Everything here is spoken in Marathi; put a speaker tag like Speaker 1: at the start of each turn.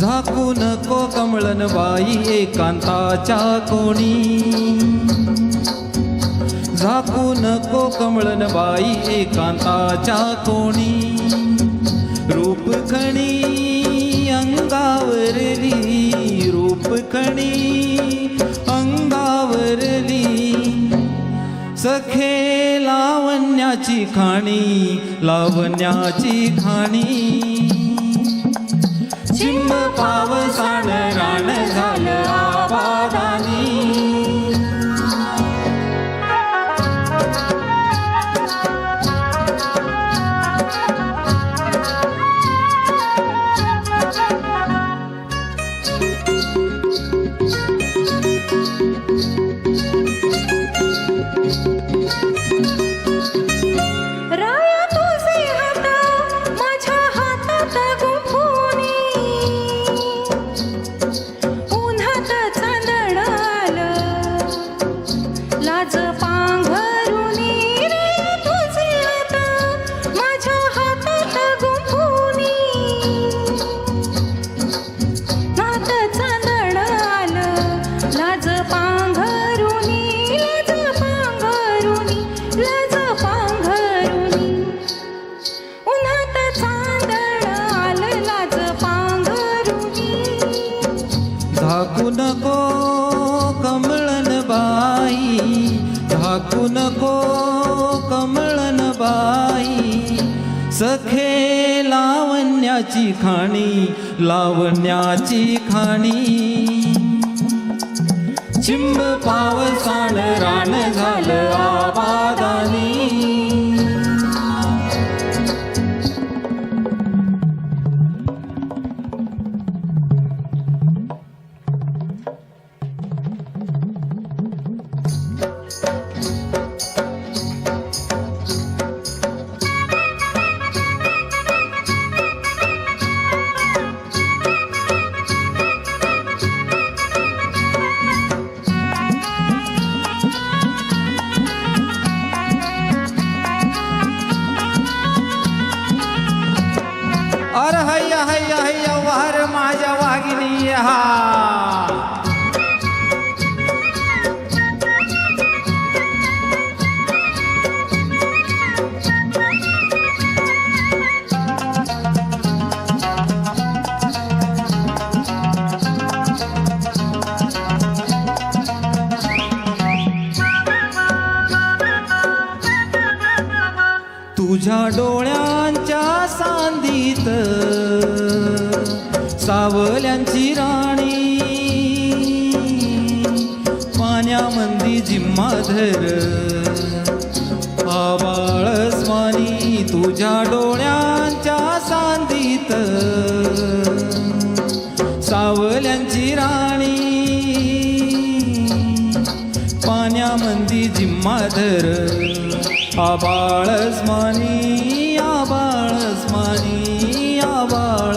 Speaker 1: झाकू नको कमळन बाई एकांताच्या कोणी. झाकू नको कमळन बाई एकांताच्या कोणी. रूप खणी अंगावरली रूप खणी अंगावरली सखे लावण्याची खाणी लावण्याची खाणी. चिंब पावसाण कमळन बाई सखे लावण्याची खाणी लावण्याची खाणी. चिंब पावसान रान झालं आबा अर हैया हय हैया वार माझ्या वागिनी हा. तुझ्या डोळ्या सांदीत. सावल्यांची राणी पाण्यामंदी जिम्माधर. आबाळ स्वानी तुझ्या डोळ्यांच्या सांदीत. सावल्यांची राणी पाण्यामंदी जिम्माधर. आबाळस्मानी आबाळस्मानी